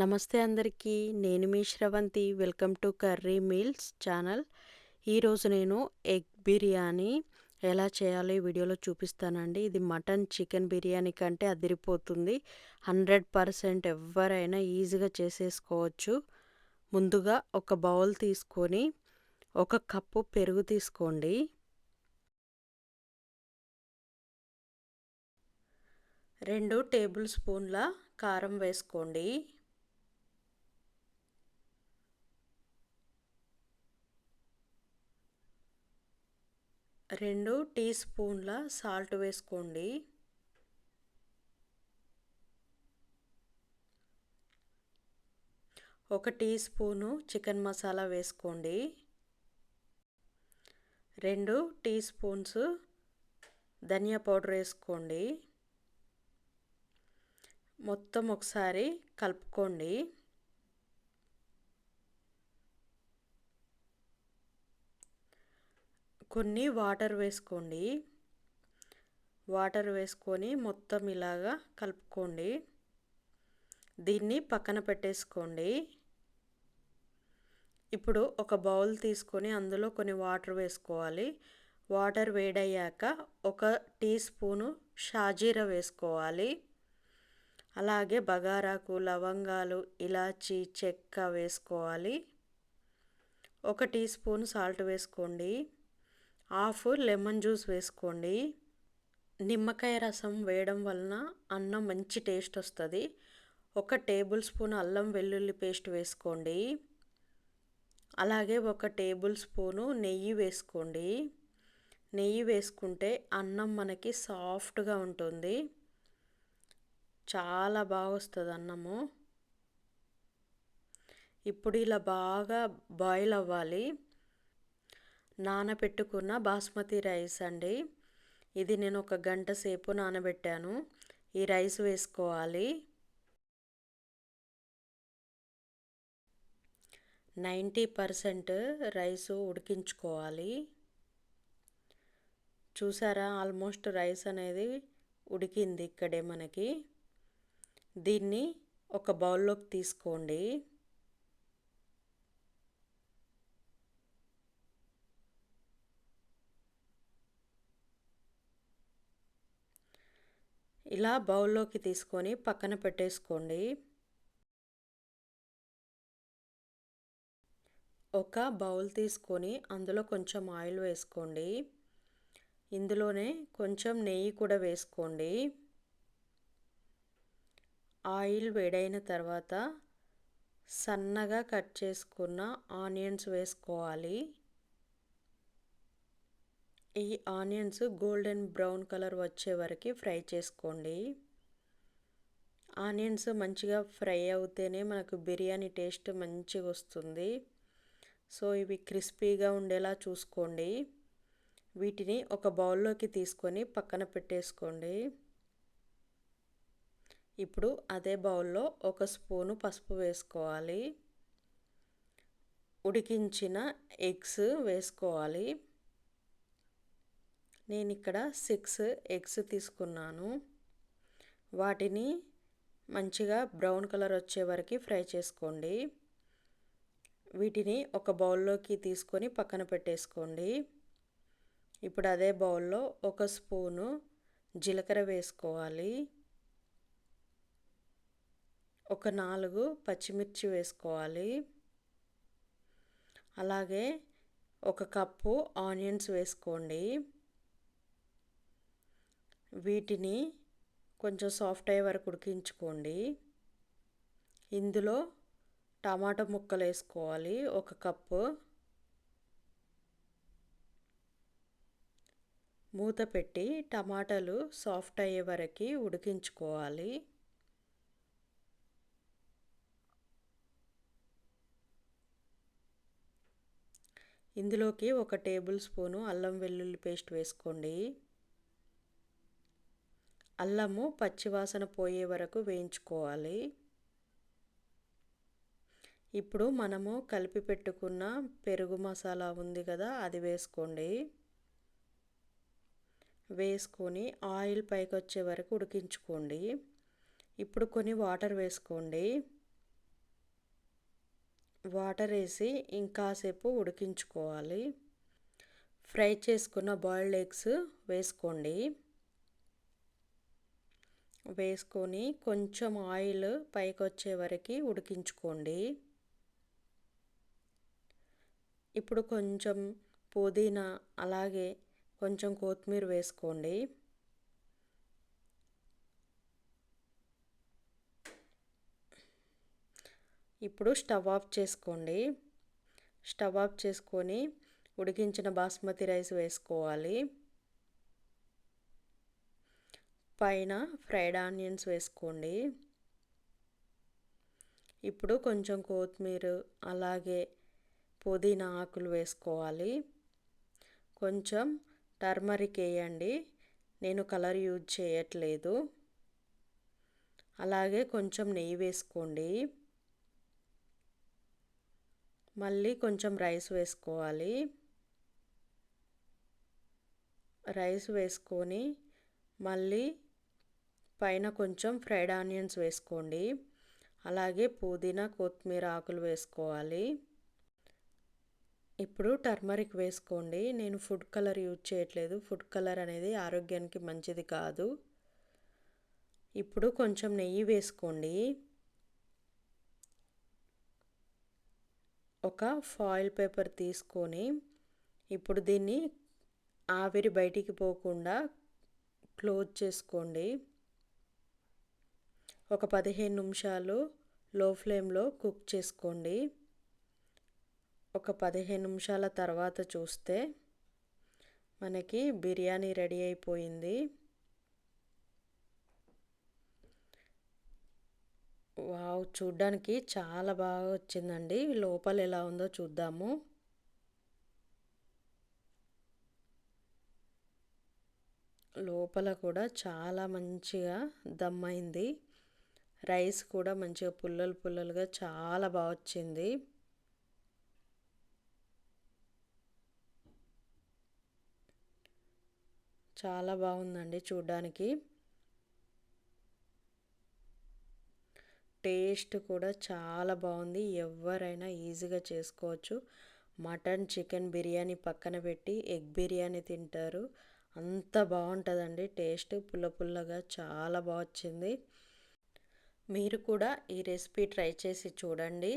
నమస్తే అందరికీ. నేను మీ Sravanthi. Welcome to curry meals channel. ఈరోజు నేను ఎగ్ బిర్యానీ ఎలా చేయాలో ఈ వీడియోలో చూపిస్తానండి. ఇది మటన్ చికెన్ బిర్యానీ కంటే అదిరిపోతుంది. హండ్రెడ్ పర్సెంట్ ఎవరైనా ఈజీగా చేసేసుకోవచ్చు. ముందుగా ఒక బౌల్ తీసుకొని ఒక కప్పు పెరుగు తీసుకోండి. రెండు టేబుల్ స్పూన్ల కారం వేసుకోండి. రెండు టీ స్పూన్ల సాల్ట్ వేసుకోండి. ఒక టీ స్పూను చికెన్ మసాలా వేసుకోండి. రెండు టీ స్పూన్స్ ధనియా పౌడర్ వేసుకోండి. మొత్తం ఒకసారి కలుపుకోండి. కొన్ని వాటర్ వేసుకోండి. వాటర్ వేసుకొని మొత్తం ఇలాగా కలుపుకోండి. దీన్ని పక్కన పెట్టేసుకోండి. ఇప్పుడు ఒక బౌల్ తీసుకొని అందులో కొన్ని వాటర్ వేసుకోవాలి. వాటర్ వేడయ్యాక ఒక టీ స్పూను షాజీరా వేసుకోవాలి. అలాగే బగారాకు లవంగాలు ఇలాచి చెక్క వేసుకోవాలి. ఒక టీ స్పూన్ సాల్ట్ వేసుకోండి. హాఫ్ లెమన్ జ్యూస్ వేసుకోండి. నిమ్మకాయ రసం వేయడం వలన అన్నం మంచి టేస్ట్ వస్తుంది. ఒక టేబుల్ స్పూన్ అల్లం వెల్లుల్లి పేస్ట్ వేసుకోండి. అలాగే ఒక టేబుల్ స్పూను నెయ్యి వేసుకోండి. నెయ్యి వేసుకుంటే అన్నం మనకి సాఫ్ట్గా ఉంటుంది. చాలా బాగా వస్తుంది అన్నము. ఇప్పుడు ఇలా బాగా బాయిల్ అవ్వాలి. నానబెట్టుకున్న బాస్మతి రైస్ అండి. ఇది నేను ఒక గంట సేపు నానబెట్టాను. ఈ రైస్ వేసుకోవాలి. నైంటీ పర్సెంట్ రైస్ ఉడికించుకోవాలి. చూసారా? ఆల్మోస్ట్ రైస్ అనేది ఉడికింది ఇక్కడే మనకి. దీన్ని ఒక బౌల్లోకి తీసుకోండి. ఇలా బౌల్లోకి తీసుకొని పక్కన పెట్టేసుకోండి. ఒక బౌల్ తీసుకొని అందులో కొంచెం ఆయిల్ వేసుకోండి. ఇందులోనే కొంచెం నెయ్యి కూడా వేసుకోండి. ఆయిల్ వేడైన తర్వాత సన్నగా కట్ చేసుకున్న ఆనియన్స్ వేసుకోవాలి. ఈ ఆనియన్స్ గోల్డెన్ బ్రౌన్ కలర్ వచ్చే వరకు ఫ్రై చేసుకోండి. ఆనియన్స్ మంచిగా ఫ్రై అవుతేనే మనకు బిర్యానీ టేస్ట్ మంచిగా వస్తుంది. సో ఇవి క్రిస్పీగా ఉండేలా చూసుకోండి. వీటిని ఒక బౌల్లోకి తీసుకొని పక్కన పెట్టేసుకోండి. ఇప్పుడు అదే బౌల్లో ఒక స్పూను పసుపు వేసుకోవాలి. ఉడికించిన ఎగ్స్ వేసుకోవాలి. నేను ఇక్కడ సిక్స్ ఎగ్స్ తీసుకున్నాను. వాటిని మంచిగా బ్రౌన్ కలర్ వచ్చే వరకు ఫ్రై చేసుకోండి. వీటిని ఒక బౌల్లోకి తీసుకొని పక్కన పెట్టేసుకోండి. ఇప్పుడు అదే బౌల్లో ఒక స్పూను జీలకర్ర వేసుకోవాలి. ఒక నాలుగు పచ్చిమిర్చి వేసుకోవాలి. అలాగే ఒక కప్పు ఆనియన్స్ వేసుకోండి. వీటిని కొంచెం సాఫ్ట్ అయ్యే వరకు ఉడికించుకోండి. ఇందులో టమాటా ముక్కలు వేసుకోవాలి ఒక కప్పు. మూత పెట్టి టమాటాలు సాఫ్ట్ అయ్యే వరకు ఉడికించుకోవాలి. ఇందులోకి ఒక టేబుల్ స్పూను అల్లం వెల్లుల్లి పేస్ట్ వేసుకోండి. అల్లము పచ్చివాసన పోయే వరకు వేయించుకోవాలి. ఇప్పుడు మనము కలిపి పెట్టుకున్న పెరుగు మసాలా ఉంది కదా అది వేసుకోండి. వేసుకొని ఆయిల్ పైకి వచ్చే వరకు ఉడికించుకోండి. ఇప్పుడు కొన్ని వాటర్ వేసుకోండి. వాటర్ వేసి ఇంకాసేపు ఉడికించుకోవాలి. ఫ్రై చేసుకున్న బాయిల్డ్ ఎగ్స్ వేసుకోండి. వేసుకొని కొంచెం ఆయిల్ పైకి వచ్చే వరకు ఉడికించుకోండి. ఇప్పుడు కొంచెం పుదీనా అలాగే కొంచెం కొత్తిమీర వేసుకోండి. ఇప్పుడు స్టవ్ ఆఫ్ చేసుకోండి. స్టవ్ ఆఫ్ చేసుకొని ఉడికించిన బాస్మతి రైస్ వేసుకోవాలి. పైన ఫ్రైడ్ ఆనియన్స్ వేసుకోండి. ఇప్పుడు కొంచెం కొత్తిమీర అలాగే పుదీనా ఆకులు వేసుకోవాలి. కొంచెం టర్మరిక్ వేయండి. నేను కలర్ యూజ్ చేయట్లేదు. అలాగే కొంచెం నెయ్యి వేసుకోండి. మళ్ళీ కొంచెం రైస్ వేసుకోవాలి. రైస్ వేసుకొని మళ్ళీ పైన కొంచెం ఫ్రైడ్ ఆనియన్స్ వేసుకోండి. అలాగే పుదీనా కొత్తిమీర ఆకులు వేసుకోవాలి. ఇప్పుడు టర్మరిక్ వేసుకోండి. నేను ఫుడ్ కలర్ యూజ్ చేయట్లేదు. ఫుడ్ కలర్ అనేది ఆరోగ్యానికి మంచిది కాదు. ఇప్పుడు కొంచెం నెయ్యి వేసుకోండి. ఒక ఫాయిల్ పేపర్ తీసుకొని ఇప్పుడు దీన్ని ఆవిరి బయటికి పోకుండా క్లోజ్ చేసుకోండి. ఒక పదిహేను నిమిషాలు లో ఫ్లేమ్లో కుక్ చేసుకోండి. ఒక పదిహేను నిమిషాల తర్వాత చూస్తే మనకి బిర్యానీ రెడీ అయిపోయింది. వావ్ చూడ్డానికి చాలా బాగా వచ్చిందండి. లోపల ఎలా ఉందో చూద్దాము. లోపల కూడా చాలా మంచిగా దమ్ అయింది. రైస్ కూడా మంచిగా పుల్లలు పుల్లలుగా చాలా బాగా వచ్చింది. చాలా బాగుందండి చూడ్డానికి. టేస్ట్ కూడా చాలా బాగుంది. ఎవరైనా ఈజీగా చేసుకోవచ్చు. మటన్ చికెన్ బిర్యానీ పక్కన పెట్టి ఎగ్ బిర్యానీ తింటారు. అంత బాగుంటుందండి టేస్ట్. పుల్ల పుల్లగా చాలా బాగా వచ్చింది. మీరు కూడా ఈ రెసిపీ ట్రై చేసి చూడండి.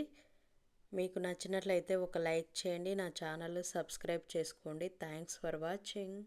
మీకు నచ్చినట్లయితే ఒక లైక్ చేయండి. నా ఛానల్ సబ్స్క్రైబ్ చేసుకోండి. Thanks for watching.